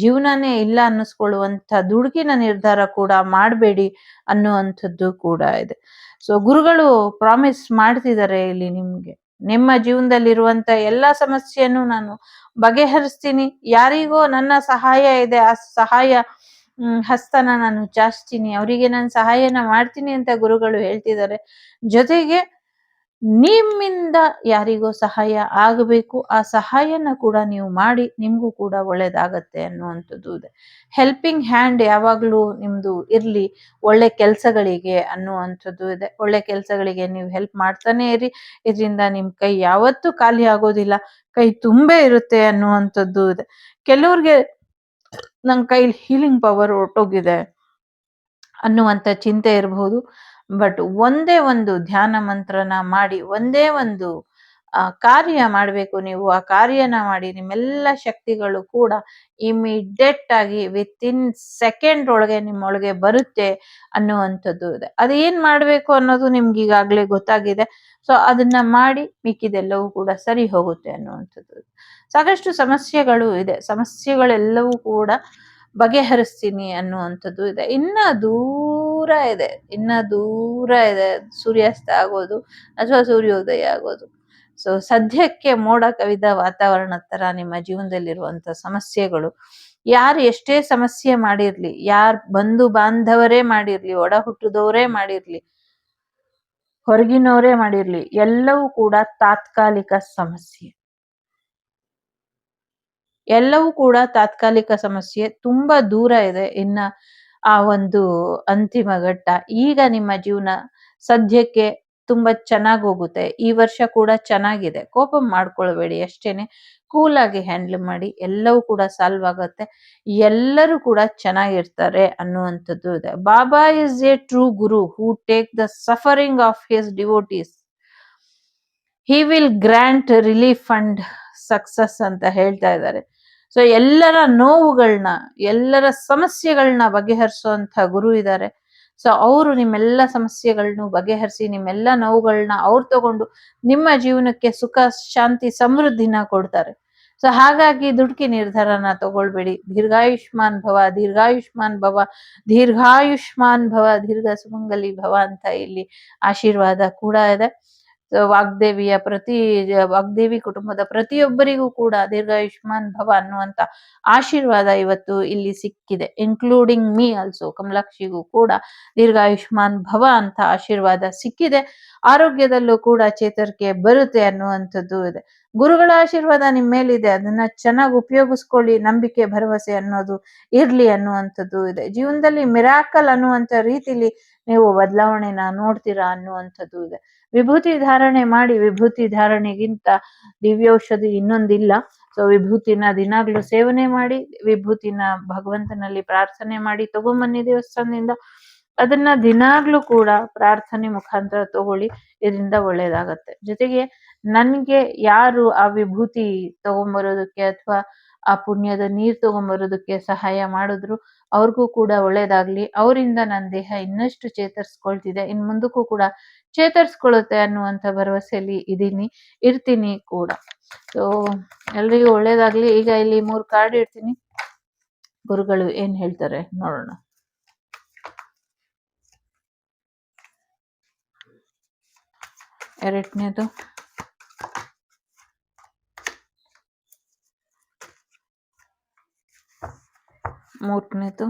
ಜೀವನನೇ ಇಲ್ಲ ಅನ್ನಿಸ್ಕೊಳ್ಳುವಂತ ದುಡುಗಿನ ನಿರ್ಧಾರ ಕೂಡ ಮಾಡಬೇಡಿ ಅನ್ನುವಂಥದ್ದು ಕೂಡ ಇದೆ. ಸೊ ಗುರುಗಳು ಪ್ರಾಮಿಸ್ ಮಾಡ್ತಿದ್ದಾರೆ ಇಲ್ಲಿ ನಿಮ್ಗೆ. ನಿಮ್ಮ ಜೀವನದಲ್ಲಿರುವಂತ ಎಲ್ಲಾ ಸಮಸ್ಯೆಯನ್ನು ನಾನು ಬಗೆಹರಿಸ್ತೀನಿ. ಯಾರಿಗೋ ನನ್ನ ಸಹಾಯ ಇದೆ, ಆ ಸಹಾಯ ಹಸ್ತನ ನಾನು ಚಾಚ್ತೀನಿ ಅವರಿಗೆ ನಾನು ಸಹಾಯನ ಮಾಡ್ತೀನಿ ಅಂತ ಗುರುಗಳು ಹೇಳ್ತಿದ್ದಾರೆ. ಜೊತೆಗೆ ನಿಮ್ಮಿಂದ ಯಾರಿಗೋ ಸಹಾಯ ಆಗಬೇಕು. ಆ ಸಹಾಯನ ಕೂಡ ನೀವು ಮಾಡಿ, ನಿಮ್ಗೂ ಕೂಡ ಒಳ್ಳೇದಾಗತ್ತೆ ಅನ್ನುವಂಥದ್ದು ಇದೆ. ಹೆಲ್ಪಿಂಗ್ ಹ್ಯಾಂಡ್ ಯಾವಾಗ್ಲೂ ನಿಮ್ದು ಇರ್ಲಿ, ಒಳ್ಳೆ ಕೆಲಸಗಳಿಗೆ ಅನ್ನುವಂಥದ್ದು ಇದೆ. ಒಳ್ಳೆ ಕೆಲಸಗಳಿಗೆ ನೀವು ಹೆಲ್ಪ್ ಮಾಡ್ತಾನೆ ಇರಿ. ಇದರಿಂದ ನಿಮ್ ಕೈ ಯಾವತ್ತೂ ಖಾಲಿ ಆಗೋದಿಲ್ಲ, ಕೈ ತುಂಬೆ ಇರುತ್ತೆ ಅನ್ನುವಂಥದ್ದು ಇದೆ. ಕೆಲವ್ರಿಗೆ ನನ್ನ ಕೈಲಿ ಹೀಲಿಂಗ್ ಪವರ್ ಹೊರಟೋಗಿದೆ ಅನ್ನುವಂಥ ಚಿಂತೆ ಇರಬಹುದು ಬಟ್ ಒಂದೇ ಒಂದು ಧ್ಯಾನ ಮಂತ್ರನ ಮಾಡಿ, ಒಂದೇ ಒಂದು ಕಾರ್ಯ ಮಾಡಬೇಕು ನೀವು, ಆ ಕಾರ್ಯನ ಮಾಡಿ, ನಿಮ್ಮೆಲ್ಲ ಶಕ್ತಿಗಳು ಕೂಡ ಇಮಿಡಿಯೇಟ್ ಆಗಿ ವಿತ್ ಇನ್ ಸೆಕೆಂಡ್ ಒಳಗೆ ನಿಮ್ಮೊಳಗೆ ಬರುತ್ತೆ ಅನ್ನುವಂಥದ್ದು ಇದೆ. ಅದೇನ್ ಮಾಡ್ಬೇಕು ಅನ್ನೋದು ನಿಮ್ಗೆ ಈಗಾಗಲೇ ಗೊತ್ತಾಗಿದೆ. ಸೊ ಅದನ್ನ ಮಾಡಿ ಮಿಕ್ಕಿದೆಲ್ಲವೂ ಕೂಡ ಸರಿ ಹೋಗುತ್ತೆ ಅನ್ನುವಂಥದ್ದು. ಸಾಕಷ್ಟು ಸಮಸ್ಯೆಗಳು ಇದೆ. ಸಮಸ್ಯೆಗಳೆಲ್ಲವೂ ಕೂಡ ಬಗೆಹರಿಸ್ತೀನಿ ಅನ್ನುವಂಥದ್ದು ಇದೆ. ಇನ್ನ ಇದೆ. ಇನ್ನ ದೂರ ಇದೆ. ಸೂರ್ಯಾಸ್ತ ಆಗೋದು ಅಥವಾ ಸೂರ್ಯೋದಯ ಆಗೋದು. ಸೊ ಸದ್ಯಕ್ಕೆ ಮೋಡ ಕವಿದ ವಾತಾವರಣ ತರ ನಿಮ್ಮ ಜೀವನದಲ್ಲಿರುವಂತ ಸಮಸ್ಯೆಗಳು. ಯಾರು ಎಷ್ಟೇ ಸಮಸ್ಯೆ ಮಾಡಿರ್ಲಿ, ಯಾರ್ ಬಂಧು ಬಾಂಧವರೇ ಮಾಡಿರ್ಲಿ, ಒಡ ಹುಟ್ಟಿದವರೇ ಮಾಡಿರ್ಲಿ, ಹೊರಗಿನವರೇ ಮಾಡಿರ್ಲಿ, ಎಲ್ಲವೂ ಕೂಡ ತಾತ್ಕಾಲಿಕ ಸಮಸ್ಯೆ. ಎಲ್ಲವೂ ಕೂಡ ತಾತ್ಕಾಲಿಕ ಸಮಸ್ಯೆ. ತುಂಬಾ ದೂರ ಇದೆ. ಇನ್ನ ಆ ಒಂದು ಅಂತಿಮ ಘಟ್ಟ. ಈಗ ನಿಮ್ಮ ಜೀವನ ಸದ್ಯಕ್ಕೆ ತುಂಬಾ ಚೆನ್ನಾಗಿ ಹೋಗುತ್ತೆ. ಈ ವರ್ಷ ಕೂಡ ಚೆನ್ನಾಗಿದೆ. ಕೋಪ ಮಾಡ್ಕೊಳ್ಬೇಡಿ ಅಷ್ಟೇನೆ. ಕೂಲ್ ಆಗಿ ಹ್ಯಾಂಡಲ್ ಮಾಡಿ. ಎಲ್ಲವೂ ಕೂಡ ಸಾಲ್ವ್ ಆಗುತ್ತೆ. ಎಲ್ಲರೂ ಕೂಡ ಚೆನ್ನಾಗಿರ್ತಾರೆ ಅನ್ನುವಂಥದ್ದು ಇದೆ. Baba is a true guru who take the suffering of his devotees he will grant relief and success ಅಂತ ಹೇಳ್ತಾ ಇದ್ದಾರೆ. ಸೊ ಎಲ್ಲರ ನೋವುಗಳನ್ನ ಎಲ್ಲರ ಸಮಸ್ಯೆಗಳನ್ನ ಬಗೆಹರಿಸುವಂತ ಗುರು ಇದ್ದಾರೆ ಸೊ ಅವರು ನಿಮ್ಮೆಲ್ಲ ಸಮಸ್ಯೆಗಳನ್ನ ಬಗೆಹರಿಸಿ, ನಿಮ್ಮೆಲ್ಲ ನೋವುಗಳನ್ನ ಅವ್ರು ತಗೊಂಡು ನಿಮ್ಮ ಜೀವನಕ್ಕೆ ಸುಖ, ಶಾಂತಿ, ಸಮೃದ್ಧಿನ ಕೊಡ್ತಾರೆ. ಸೊ ಹಾಗಾಗಿ ದುಡುಕಿ ನಿರ್ಧಾರನ ತಗೊಳ್ಬೇಡಿ. ದೀರ್ಘಾಯುಷ್ಮಾನ್ ಭವ ದೀರ್ಘಾಯುಷ್ಮಾನ್ ಭವ ದೀರ್ಘಾಯುಷ್ಮಾನ್ ಭವ, ದೀರ್ಘ ಸುಮಂಗಲಿ ಭವ ಅಂತ ಇಲ್ಲಿ ಆಶೀರ್ವಾದ ಕೂಡ ಇದೆ. ವಾಗ್ದೇವಿಯ ಪ್ರತಿ, ವಾಗ್ದೇವಿ ಕುಟುಂಬದ ಪ್ರತಿಯೊಬ್ಬರಿಗೂ ಕೂಡ ದೀರ್ಘಾಯುಷ್ಮಾನ್ ಭವ ಅನ್ನುವಂತ ಆಶೀರ್ವಾದ ಇವತ್ತು ಇಲ್ಲಿ ಸಿಕ್ಕಿದೆ. ಇನ್ಕ್ಲೂಡಿಂಗ್ ಮೀ ಆಲ್ಸೋ ಕಮಲಾಕ್ಷಿಗೂ ಕೂಡ ದೀರ್ಘಾಯುಷ್ಮಾನ್ ಭವ ಅಂತ ಆಶೀರ್ವಾದ ಸಿಕ್ಕಿದೆ. ಆರೋಗ್ಯದಲ್ಲೂ ಕೂಡ ಚೇತರಿಕೆ ಬರುತ್ತೆ ಅನ್ನುವಂಥದ್ದು ಇದೆ. ಗುರುಗಳ ಆಶೀರ್ವಾದ ನಿಮ್ಮ ಮೇಲಿದೆ. ಅದನ್ನ ಚೆನ್ನಾಗಿ ಉಪಯೋಗಿಸ್ಕೊಳ್ಳಿ. ನಂಬಿಕೆ, ಭರವಸೆ ಅನ್ನೋದು ಇರ್ಲಿ ಅನ್ನುವಂಥದ್ದು ಇದೆ. ಜೀವನದಲ್ಲಿ ಮಿರಾಕಲ್ ಅನ್ನುವಂಥ ರೀತಿಲಿ ನೀವು ಬದಲಾವಣೆನ ನೋಡ್ತೀರಾ ಅನ್ನುವಂಥದ್ದು ಇದೆ. ವಿಭೂತಿ ಧಾರಣೆ ಮಾಡಿ, ವಿಭೂತಿ ಧಾರಣೆಗಿಂತ ದಿವ್ಯೌಷಧಿ ಇನ್ನೊಂದಿಲ್ಲ. ಸೊ ವಿಭೂತಿನ ದಿನಾಗ್ಲೂ ಸೇವನೆ ಮಾಡಿ, ವಿಭೂತಿನ ಭಗವಂತನಲ್ಲಿ ಪ್ರಾರ್ಥನೆ ಮಾಡಿ, ತಗೊಂಬನ್ನಿ ದೇವಸ್ಥಾನದಿಂದ. ಅದನ್ನ ದಿನಾಗ್ಲೂ ಕೂಡ ಪ್ರಾರ್ಥನೆ ಮುಖಾಂತರ ತಗೊಳ್ಳಿ, ಇದರಿಂದ ಒಳ್ಳೇದಾಗತ್ತೆ. ಜೊತೆಗೆ, ನನ್ಗೆ ಯಾರು ಆ ವಿಭೂತಿ ತಗೊಂಬರೋದಕ್ಕೆ ಅಥವಾ ಆ ಪುಣ್ಯದ ನೀರ್ ತಗೊಂಬರೋದಕ್ಕೆ ಸಹಾಯ ಮಾಡಿದ್ರು. ಅವ್ರಿಗೂ ಕೂಡ ಒಳ್ಳೇದಾಗ್ಲಿ. ಅವರಿಂದ ನನ್ನ ದೇಹ ಇನ್ನಷ್ಟು ಚೇತರಿಸ್ಕೊಳ್ತಿದೆ. ಇನ್ ಮುಂದಕ್ಕೂ ಕೂಡ ಚೇತರಿಸ್ಕೊಳ್ಳುತ್ತೆ ಅನ್ನುವಂಥ ಭರವಸೆಯಲ್ಲಿ ಇದ್ದೀನಿ ಇರ್ತೀನಿ ಕೂಡ. ಸೊ ಎಲ್ರಿಗೂ ಒಳ್ಳೇದಾಗ್ಲಿ. ಈಗ ಇಲ್ಲಿ ಮೂರು ಕಾರ್ಡ್ ಇಡ್ತೀನಿ. ಗುರುಗಳು ಏನ್ ಹೇಳ್ತಾರೆ ನೋಡೋಣ. ಎರಡನೇದು. ಮೂರನೇದು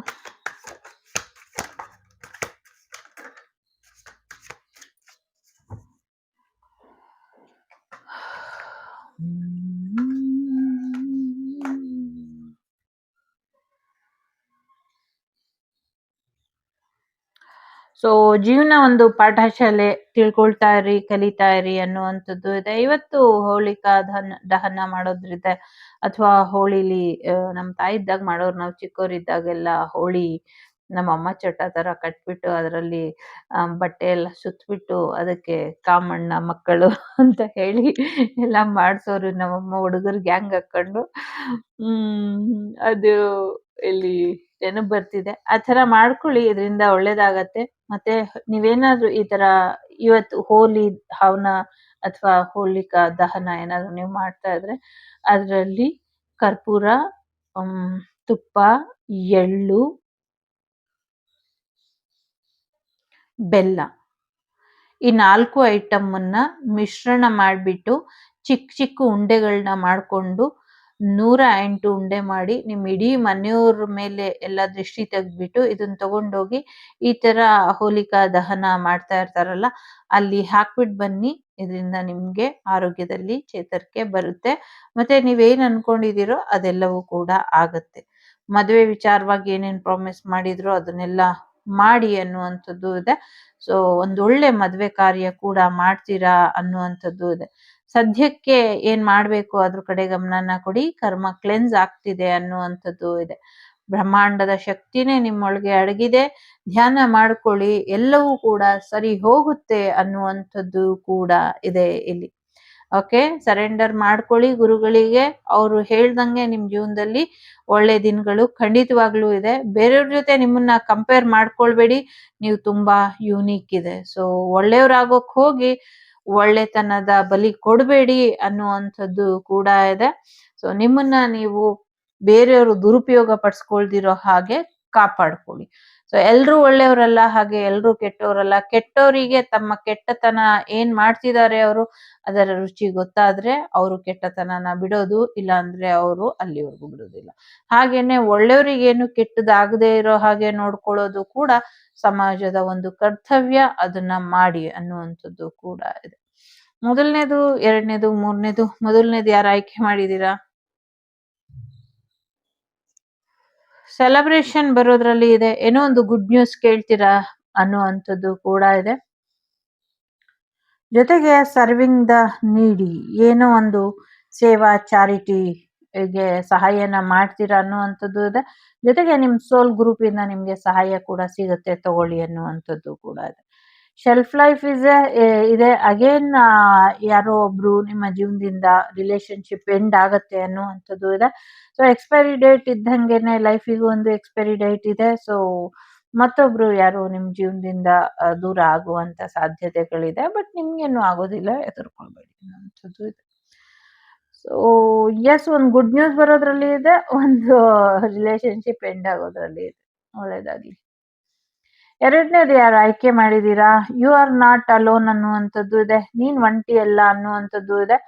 ಸೊ ಜೀವನ ಒಂದು ಪಾಠಶಾಲೆ ತಿಳ್ಕೊಳ್ತಾ ಇರಿ ಕಲಿತಾ ಇರಿ ಅನ್ನುವಂಥದ್ದು ಇದೆ. ಇವತ್ತು ಹೋಳಿಕಾ ದಹನ ದಹನ ಮಾಡೋದ್ರಿದೆ ಅಥವಾ ಹೋಳಿಲಿ ನಮ್ಮ ನಮ್ ತಾಯಿ ಇದ್ದಾಗ ಮಾಡೋರು ನಾವು ಚಿಕ್ಕವರಿದ್ದಾಗೆಲ್ಲ ಹೋಳಿ ನಮ್ಮ ಅಮ್ಮ ಚಟ ತರ ಕಟ್ಬಿಟ್ಟು ಅದರಲ್ಲಿ ಬಟ್ಟೆ ಎಲ್ಲ ಸುತ್ತಬಿಟ್ಟು ಅದಕ್ಕೆ ಕಾಮಣ್ಣ, ಮಕ್ಕಳು ಅಂತ ಹೇಳಿ ಎಲ್ಲ ಮಾಡ್ಸೋರು ನಮ್ಮಮ್ಮ ಹುಡುಗರು ಗ್ಯಾಂಗ್ ಹಾಕೊಂಡು. ಅದು ಇಲ್ಲಿ ನೆನಪು ಬರ್ತಿದೆ. ಆ ತರ ಮಾಡ್ಕೊಳ್ಳಿ, ಇದರಿಂದ ಒಳ್ಳೇದಾಗತ್ತೆ. ಮತ್ತೆ ನೀವೇನಾದ್ರೂ ಈ ತರ ಇವತ್ತು ಹೋಲಿ ಹವನ ಅಥವಾ ಹೋಲಿಕಾ ದಹನ ಏನಾದ್ರು ನೀವು ಮಾಡ್ತಾ ಇದ್ರೆ, ಅದರಲ್ಲಿ ಕರ್ಪೂರ ತುಪ್ಪ, ಎಳ್ಳು, ಬೆಲ್ಲ. ಈ ನಾಲ್ಕು ಐಟಮ್ ಅನ್ನ ಮಿಶ್ರಣ ಮಾಡಿಬಿಟ್ಟು ಚಿಕ್ಕ ಚಿಕ್ಕ ಉಂಡೆಗಳನ್ನ ಮಾಡಿಕೊಂಡು ನೂರ ಎಂಟು ಉಂಡೆ ಮಾಡಿ ನಿಮ್ಮ ಇಡೀ ಮನೆಯವ್ರ ಮೇಲೆ ಎಲ್ಲ ದೃಷ್ಟಿ ತೆಗ್ದ್ಬಿಟ್ಟು ಇದನ್ನ ತಗೊಂಡೋಗಿ ಈ ತರ ಹೋಲಿಕಾ ದಹನ ಮಾಡ್ತಾ ಇರ್ತಾರಲ್ಲ, ಅಲ್ಲಿ ಹಾಕ್ಬಿಟ್ಟು ಬನ್ನಿ. ಇದರಿಂದ ನಿಮ್ಗೆ ಆರೋಗ್ಯದಲ್ಲಿ ಚೇತರಿಕೆ ಬರುತ್ತೆ. ಮತ್ತೆ ನೀವೇನ್ ಅನ್ಕೊಂಡಿದೀರೋ ಅದೆಲ್ಲವೂ ಕೂಡ ಆಗತ್ತೆ. ಮದುವೆ ವಿಚಾರವಾಗಿ ಏನೇನ್ ಪ್ರಾಮಿಸ್ ಮಾಡಿದ್ರು ಅದನ್ನೆಲ್ಲ ಮಾಡಿ ಅನ್ನುವಂಥದ್ದು ಇದೆ. ಸೊ ಒಂದೊಳ್ಳೆ ಮದುವೆ ಕಾರ್ಯ ಕೂಡ ಮಾಡ್ತೀರಾ ಅನ್ನುವಂಥದ್ದು ಇದೆ. ಸದ್ಯಕ್ಕೆ ಏನ್ ಮಾಡ್ಬೇಕು ಅದ್ರ ಕಡೆ ಗಮನನ ಕೊಡಿ, ಕರ್ಮ ಕ್ಲೆನ್ಸ್ ಆಗ್ತಿದೆ ಅನ್ನುವಂಥದ್ದು ಇದೆ. ಬ್ರಹ್ಮಾಂಡದ ಶಕ್ತಿನೇ ನಿಮ್ಮೊಳಗೆ ಅಡಗಿದೆ, ಧ್ಯಾನ ಮಾಡ್ಕೊಳ್ಳಿ, ಎಲ್ಲವೂ ಕೂಡ ಸರಿ ಹೋಗುತ್ತೆ ಅನ್ನುವಂಥದ್ದು ಕೂಡ ಇದೆ ಇಲ್ಲಿ. ಓಕೆ ಸರೆಂಡರ್ ಮಾಡ್ಕೊಳ್ಳಿ ಗುರುಗಳಿಗೆ, ಅವರು ಹೇಳ್ದಂಗೆ ನಿಮ್ ಜೀವನದಲ್ಲಿ ಒಳ್ಳೆ ದಿನಗಳು ಖಂಡಿತವಾಗ್ಲೂ ಇದೆ. ಬೇರೆಯವ್ರ ಜೊತೆ ನಿಮ್ಮನ್ನ ಕಂಪೇರ್ ಮಾಡ್ಕೊಳ್ಬೇಡಿ, ನೀವು ತುಂಬಾ ಯೂನಿಕ್ ಇದೆ. ಸೊ ಒಳ್ಳೆಯವ್ರಾಗೋಕ್ ಹೋಗಿ ಒಳ್ಳೆತನದ ಬಲಿ ಕೊಡಬೇಡಿ ಅನ್ನುವಂಥದ್ದು ಕೂಡ ಇದೆ. ಸೊ ನಿಮ್ಮನ್ನ ನೀವು ಬೇರೆಯವರು ದುರುಪಯೋಗ ಪಡಿಸ್ಕೊಳ್ದಿರೋ ಹಾಗೆ ಕಾಪಾಡ್ಕೊಳ್ಳಿ. ಸೊ ಎಲ್ರು ಒಳ್ಳೆಯವರಲ್ಲ, ಹಾಗೆ ಎಲ್ರು ಕೆಟ್ಟವರಲ್ಲ. ಕೆಟ್ಟವರಿಗೆ ತಮ್ಮ ಕೆಟ್ಟತನ ಏನ್ ಮಾಡ್ತಿದ್ದಾರೆ ಅವರು, ಅದರ ರುಚಿ ಗೊತ್ತಾದ್ರೆ ಅವರು ಕೆಟ್ಟತನನ ಬಿಡೋದು ಇಲ್ಲ ಅಂದ್ರೆ ಅವರು ಅಲ್ಲಿವರೆಗೂ ಬಿಡೋದಿಲ್ಲ. ಹಾಗೇನೆ ಒಳ್ಳೆಯವರಿಗೇನು ಕೆಟ್ಟದಾಗದೇ ಇರೋ ಹಾಗೆ ನೋಡ್ಕೊಳ್ಳೋದು ಕೂಡ ಸಮಾಜದ ಒಂದು ಕರ್ತವ್ಯ, ಅದನ್ನ ಮಾಡಿ ಅನ್ನುವಂಥದ್ದು ಕೂಡ ಇದೆ. ಮೊದಲನೇದು, ಎರಡನೇದು, ಮೂರನೇದು, ಮೊದಲನೇದು ಯಾರು ಆಯ್ಕೆ ಮಾಡಿದೀರಾ ಸೆಲೆಬ್ರೇಷನ್ ಬರೋದ್ರಲ್ಲಿ ಇದೆ. ಏನೋ ಒಂದು ಗುಡ್ ನ್ಯೂಸ್ ಕೇಳ್ತೀರಾ ಅನ್ನುವಂಥದ್ದು ಕೂಡ ಇದೆ. ಜೊತೆಗೆ ಸರ್ವಿಂಗ್ ದ ನೀಡಿ ಏನೋ ಒಂದು ಸೇವಾ ಚಾರಿಟಿ ಗೆ ಸಹಾಯನ ಮಾಡ್ತೀರಾ ಅನ್ನುವಂಥದ್ದು ಇದೆ. ಜೊತೆಗೆ ನಿಮ್ಮ ಸೋಲ್ ಗ್ರೂಪ್ ಇಂದ ನಿಮ್ಗೆ ಸಹಾಯ ಕೂಡ ಸಿಗುತ್ತೆ ತಗೊಳ್ಳಿ ಅನ್ನುವಂಥದ್ದು ಕೂಡ ಇದೆ. ಶೆಲ್ಫ್ ಲೈಫ್ ಇಸ್ ಇದೆ. ಅಗೇನ್ ಯಾರೋ ಒಬ್ರು ನಿಮ್ಮ ಜೀವನದಿಂದ ರಿಲೇಶನ್ಶಿಪ್ ಎಂಡ್ ಆಗತ್ತೆ ಅನ್ನುವಂಥದ್ದು ಇದೆ. ಸೊ ಎಕ್ಸ್ಪೈರಿ ಡೇಟ್ ಇದ್ದಂಗೆನೆ ಲೈಫಿಗೂ ಒಂದು ಎಕ್ಸ್ಪೈರಿ ಡೇಟ್ ಇದೆ. ಸೊ ಮತ್ತೊಬ್ರು ಯಾರು ನಿಮ್ಮ ಜೀವನದಿಂದ ದೂರ ಆಗುವಂತ ಸಾಧ್ಯತೆಗಳಿದೆ. ಬಟ್ ನಿಮ್ಗೇನು ಆಗೋದಿಲ್ಲ ಎದುರ್ಕೊಳ್ಬೇಡಿ ಅನ್ನೋಂಥದ್ದು ಇದೆ. ಸೊ ಎಸ್ ಒಂದು ಗುಡ್ ನ್ಯೂಸ್ ಬರೋದ್ರಲ್ಲಿ ಇದೆ, ಒಂದು ರಿಲೇಶನ್ಶಿಪ್ ಎಂಡ್ ಆಗೋದ್ರಲ್ಲಿ ಇದೆ. ಒಳ್ಳೇದಾಗ್ಲಿ. ಎರಡನೇದು ಯಾರು ಆಯ್ಕೆ ಮಾಡಿದೀರಾ ಯು ಆರ್ ನಾಟ್ ಅಲೋನ್ ಅನ್ನುವಂಥದ್ದು ಇದೆ. ನೀನ್ ಒಂಟಿ ಅಲ್ಲ ಅನ್ನುವಂಥದ್ದು ಇದೆ.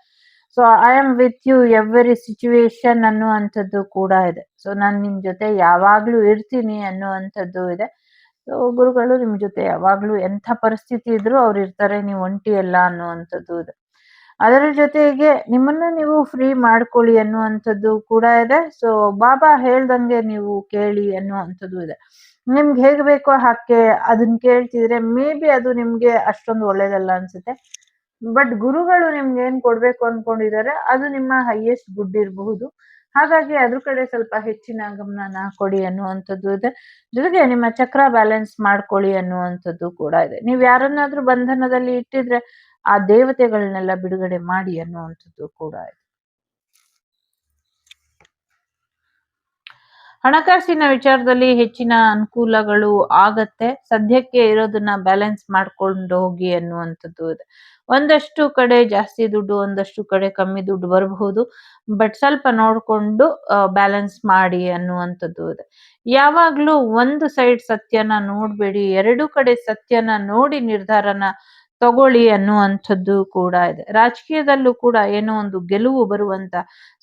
So I am with you every situation ಅನ್ನುವಂಥದ್ದು ಕೂಡ ಇದೆ. ಸೊ ನಾನು ನಿಮ್ ಜೊತೆ ಯಾವಾಗ್ಲೂ ಇರ್ತೀನಿ ಅನ್ನುವಂಥದ್ದು ಇದೆ. ಸೊ ಗುರುಗಳು ನಿಮ್ ಜೊತೆ ಯಾವಾಗ್ಲೂ ಎಂಥ ಪರಿಸ್ಥಿತಿ ಇದ್ರೂ ಅವ್ರು ಇರ್ತಾರೆ, ನೀವು ಒಂಟಿ ಅಲ್ಲ ಅನ್ನುವಂಥದ್ದು ಇದೆ. ಅದರ ಜೊತೆಗೆ ನಿಮ್ಮನ್ನ ನೀವು ಫ್ರೀ ಮಾಡ್ಕೊಳ್ಳಿ ಅನ್ನುವಂಥದ್ದು ಕೂಡ ಇದೆ. ಸೊ ಬಾಬಾ ಹೇಳ್ದಂಗೆ ನೀವು ಕೇಳಿ ಅನ್ನುವಂಥದ್ದು ಇದೆ. ನಿಮ್ಗೆ ಹೇಗ್ ಬೇಕೋ ಹಾಗೆ ಅದನ್ನ ಕೇಳ್ತಿದ್ರೆ ಮೇ ಬಿ ಅದು ನಿಮ್ಗೆ ಅಷ್ಟೊಂದು ಒಳ್ಳೇದಲ್ಲ ಅನ್ಸುತ್ತೆ. ಬಟ್ ಗುರುಗಳು ನಿಮ್ಗೆ ಏನ್ ಕೊಡ್ಬೇಕು ಅನ್ಕೊಂಡಿದ್ದಾರೆ ಅದು ನಿಮ್ಮ ಹೈಯೆಸ್ಟ್ ಗುಡ್ ಇರಬಹುದು. ಹಾಗಾಗಿ ಅದ್ರ ಕಡೆ ಸ್ವಲ್ಪ ಹೆಚ್ಚಿನ ಗಮನನ ಕೊಡಿ ಅನ್ನುವಂಥದ್ದು ಇದೆ. ಜೊತೆಗೆ ನಿಮ್ಮ ಚಕ್ರ ಬ್ಯಾಲೆನ್ಸ್ ಮಾಡ್ಕೊಳ್ಳಿ ಅನ್ನುವಂಥದ್ದು ಕೂಡ ಇದೆ. ನೀವು ಯಾರನ್ನಾದ್ರೂ ಬಂಧನದಲ್ಲಿ ಇಟ್ಟಿದ್ರೆ ಆ ದೇವತೆಗಳನ್ನೆಲ್ಲ ಬಿಡುಗಡೆ ಮಾಡಿ ಅನ್ನುವಂಥದ್ದು ಕೂಡ ಇದೆ. ಹಣಕಾಸಿನ ವಿಚಾರದಲ್ಲಿ ಹೆಚ್ಚಿನ ಅನುಕೂಲಗಳು ಆಗತ್ತೆ. ಸದ್ಯಕ್ಕೆ ಇರೋದನ್ನ ಬ್ಯಾಲೆನ್ಸ್ ಮಾಡ್ಕೊಂಡು ಹೋಗಿ ಅನ್ನುವಂಥದ್ದು ಇದೆ. ಒಂದಷ್ಟು ಕಡೆ ಜಾಸ್ತಿ ದುಡ್ಡು, ಒಂದಷ್ಟು ಕಡೆ ಕಮ್ಮಿ ದುಡ್ಡು ಬರಬಹುದು. ಬಟ್ ಸ್ವಲ್ಪ ನೋಡ್ಕೊಂಡು ಬ್ಯಾಲೆನ್ಸ್ ಮಾಡಿ ಅನ್ನುವಂಥದ್ದು ಇದೆ. ಯಾವಾಗ್ಲೂ ಒಂದು ಸೈಡ್ ಸತ್ಯನ ನೋಡಬೇಡಿ, ಎರಡು ಕಡೆ ಸತ್ಯನ ನೋಡಿ ನಿರ್ಧಾರನ ತಗೊಳ್ಳಿ ಅನ್ನುವಂಥದ್ದು ಕೂಡ ಇದೆ. ರಾಜಕೀಯದಲ್ಲೂ ಕೂಡ ಏನೋ ಒಂದು ಗೆಲುವು ಬರುವಂತ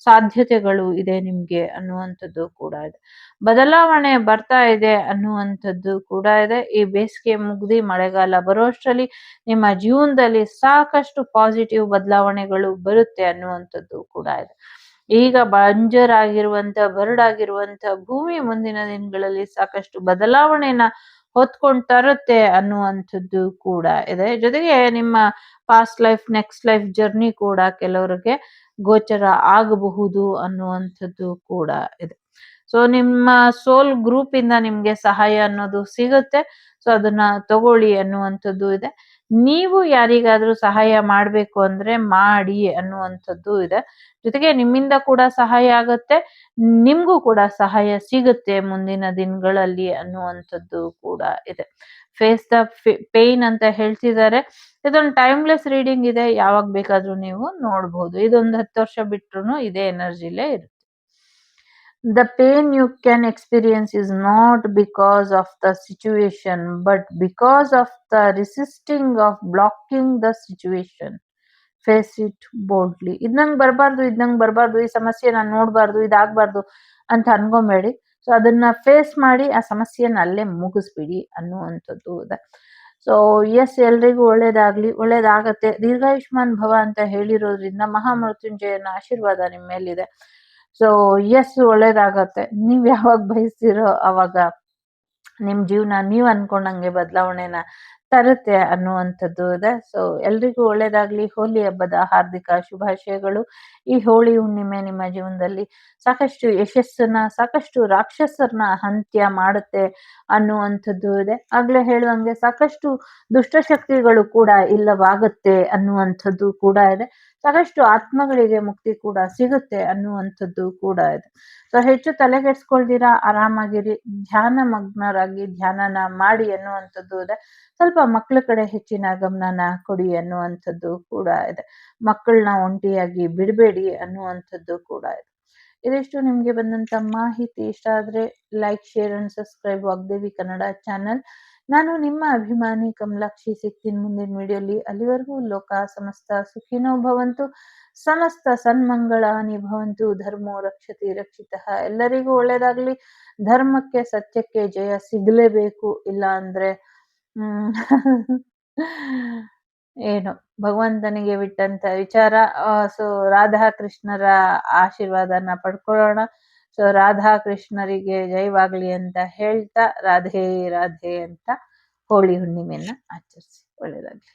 ಸಾಧ್ಯತೆಗಳು ಇದೆ ನಿಮ್ಗೆ ಅನ್ನುವಂಥದ್ದು ಕೂಡ ಇದೆ. ಬದಲಾವಣೆ ಬರ್ತಾ ಇದೆ ಅನ್ನುವಂಥದ್ದು ಕೂಡ ಇದೆ. ಈ ಬೇಸಿಗೆ ಮುಗ್ದಿ ಮಳೆಗಾಲ ಬರೋಷ್ಟರಲ್ಲಿ ನಿಮ್ಮ ಜೀವನದಲ್ಲಿ ಸಾಕಷ್ಟು ಪಾಸಿಟಿವ್ ಬದಲಾವಣೆಗಳು ಬರುತ್ತೆ ಅನ್ನುವಂಥದ್ದು ಕೂಡ ಇದೆ. ಈಗ ಬಂಜರಾಗಿರುವಂತ, ಬರಡಾಗಿರುವಂತ ಭೂಮಿ ಮುಂದಿನ ದಿನಗಳಲ್ಲಿ ಸಾಕಷ್ಟು ಬದಲಾವಣೆನ ಹೊತ್ಕೊಂಡ್ ತರುತ್ತೆ ಅನ್ನುವಂಥದ್ದು ಕೂಡ ಇದೆ. ಜೊತೆಗೆ ನಿಮ್ಮ past life next life journey ಕೂಡ ಕೆಲವರಿಗೆ ಗೋಚರ ಆಗಬಹುದು ಅನ್ನುವಂಥದ್ದು ಕೂಡ ಇದೆ. ಸೊ ನಿಮ್ಮ ಸೋಲ್ ಗ್ರೂಪ್ ಇಂದ ನಿಮ್ಗೆ ಸಹಾಯ ಅನ್ನೋದು ಸಿಗುತ್ತೆ. ಸೊ ಅದನ್ನ ತಗೊಳ್ಳಿ ಅನ್ನುವಂಥದ್ದು ಇದೆ. ನೀವು ಯಾರಿಗಾದ್ರೂ ಸಹಾಯ ಮಾಡಬೇಕು ಅಂದ್ರೆ ಮಾಡಿ ಅನ್ನುವಂಥದ್ದು ಇದೆ. ಜೊತೆಗೆ ನಿಮ್ಮಿಂದ ಕೂಡ ಸಹಾಯ ಆಗುತ್ತೆ, ನಿಮ್ಗೂ ಕೂಡ ಸಹಾಯ ಸಿಗುತ್ತೆ ಮುಂದಿನ ದಿನಗಳಲ್ಲಿ ಅನ್ನುವಂಥದ್ದು ಕೂಡ ಇದೆ. ಫೇಸ್ ದ ಪೇನ್ ಅಂತ ಹೇಳ್ತಿದ್ದಾರೆ. ಇದೊಂದು ಟೈಮ್ಲೆಸ್ ರೀಡಿಂಗ್ ಇದೆ, ಯಾವಾಗ ಬೇಕಾದ್ರೂ ನೀವು ನೋಡ್ಬೋದು. ಇದೊಂದು ಹತ್ತು ವರ್ಷ ಬಿಟ್ರು ಇದೇ ಎನರ್ಜಿಲೇ ಇರುತ್ತೆ. The pain you can experience is not because of the situation, but because of the resisting of blocking the situation. Face it boldly ಇದ್ ನಂಗೆ ಬರಬಾರ್ದು ಇದ್ ನಂಗೆ ಬರಬಾರ್ದು, ಈ ಸಮಸ್ಯೆ ನಾನು ನೋಡಬಾರ್ದು, ಇದಾಗಬಾರ್ದು ಅಂತ ಅನ್ಕೊಬೇಡಿ. ಸೊ ಅದನ್ನ ಫೇಸ್ ಮಾಡಿ, ಆ ಸಮಸ್ಯೆನ ಅಲ್ಲೇ ಮುಗಿಸ್ಬಿಡಿ ಅನ್ನುವಂಥದ್ದು ಇದೆ. ಸೊ ಎಸ್ ಎಲ್ರಿಗೂ ಒಳ್ಳೇದಾಗ್ಲಿ, ಒಳ್ಳೇದಾಗತ್ತೆ. ದೀರ್ಘಾಯುಷ್ಮಾನ್ ಭವ ಅಂತ ಹೇಳಿರೋದ್ರಿಂದ ಮಹಾಮೃತ್ಯುಂಜಯನ ಆಶೀರ್ವಾದ ನಿಮ್ಮ ಮೇಲಿದೆ ಸೊ ಎಸ್ ಒಳ್ಳೇದಾಗತ್ತೆ. ನೀವ್ ಯಾವಾಗ ಬಯಸ್ತಿರೋ ಅವಾಗ ನಿಮ್ ಜೀವನ ನೀವ್ ಅನ್ಕೊಂಡಂಗೆ ಬದಲಾವಣೆನ ತರುತ್ತೆ ಅನ್ನುವಂಥದ್ದು ಇದೆ. ಸೊ ಎಲ್ರಿಗೂ ಒಳ್ಳೇದಾಗ್ಲಿ. ಹೋಲಿ ಹಬ್ಬದ ಹಾರ್ದಿಕ ಶುಭಾಶಯಗಳು. ಈ ಹೋಳಿ ಹುಣ್ಣಿಮೆ ನಿಮ್ಮ ಜೀವನದಲ್ಲಿ ಸಾಕಷ್ಟು ಯಶಸ್ಸನ್ನ, ಸಾಕಷ್ಟು ರಾಕ್ಷಸರನ್ನ ಅಂತ್ಯ ಮಾಡುತ್ತೆ ಅನ್ನುವಂಥದ್ದು ಇದೆ. ಆಗ್ಲೇ ಹೇಳುವಂಗೆ ಸಾಕಷ್ಟು ದುಷ್ಟಶಕ್ತಿಗಳು ಕೂಡ ಇಲ್ಲವಾಗುತ್ತೆ ಅನ್ನುವಂಥದ್ದು ಕೂಡ ಇದೆ. ಸಾಕಷ್ಟು ಆತ್ಮಗಳಿಗೆ ಮುಕ್ತಿ ಕೂಡ ಸಿಗುತ್ತೆ ಅನ್ನುವಂಥದ್ದು ಕೂಡ ಇದೆ. ಸೊ ಹೆಚ್ಚು ತಲೆಗೆಡ್ಸ್ಕೊಳ್ದಿರಾ ಆರಾಮಾಗಿರಿ, ಧ್ಯಾನ ಮಗ್ನರಾಗಿ ಧ್ಯಾನನ ಮಾಡಿ ಅನ್ನುವಂಥದ್ದು ಇದೆ. ಸ್ವಲ್ಪ ಮಕ್ಕಳ ಕಡೆ ಹೆಚ್ಚಿನ ಗಮನನ ಕೊಡಿ ಅನ್ನುವಂಥದ್ದು ಕೂಡ ಇದೆ. ಮಕ್ಕಳನ್ನ ಒಂಟಿಯಾಗಿ ಬಿಡಬೇಡಿ ಅನ್ನುವಂಥದ್ದು ಕೂಡ ಇದೆ. ಇದಿಷ್ಟು ನಿಮ್ಗೆ ಬಂದಂತ ಮಾಹಿತಿ. ಇಷ್ಟ ಆದ್ರೆ like share and subscribe Vagdevi Kannada channel ನಾನು ನಿಮ್ಮ ಅಭಿಮಾನಿ ಕಮಲಾಕ್ಷಿ ಸಿಗ್ತೀನಿ ಮುಂದಿನ ವಿಡಿಯೋಲಿ ಅಲ್ಲಿವರೆಗೂ ಲೋಕ ಸಮಸ್ತ ಸುಖಿನೋ ಭವಂತು, ಸಮಸ್ತ ಸನ್ಮಂಗಳಾನಿ ಭವಂತು ಧರ್ಮೋ ರಕ್ಷತಿ ರಕ್ಷಿತ, ಎಲ್ಲರಿಗೂ ಒಳ್ಳೇದಾಗ್ಲಿ. ಧರ್ಮಕ್ಕೆ ಸತ್ಯಕ್ಕೆ ಜಯ ಸಿಗ್ಲೇಬೇಕು, ಇಲ್ಲ ಅಂದ್ರೆ ಏನು, ಭಗವಂತನಿಗೆ ಬಿಟ್ಟಂತ ವಿಚಾರ. ಸೊ ರಾಧಾ ಕೃಷ್ಣರ ಆಶೀರ್ವಾದನ ಪಡ್ಕೊಳ್ಳೋಣ. ಸೊ ರಾಧಾ ಕೃಷ್ಣರಿಗೆ ಜಯವಾಗ್ಲಿ ಅಂತ ಹೇಳ್ತಾ ರಾಧೆ ರಾಧೆ ಅಂತ ಹೋಳಿ ಹುಣ್ಣಿಮೆಯನ್ನ ಆಚರಿಸಿ ಒಳ್ಳೇದಾಗ್ಲಿ.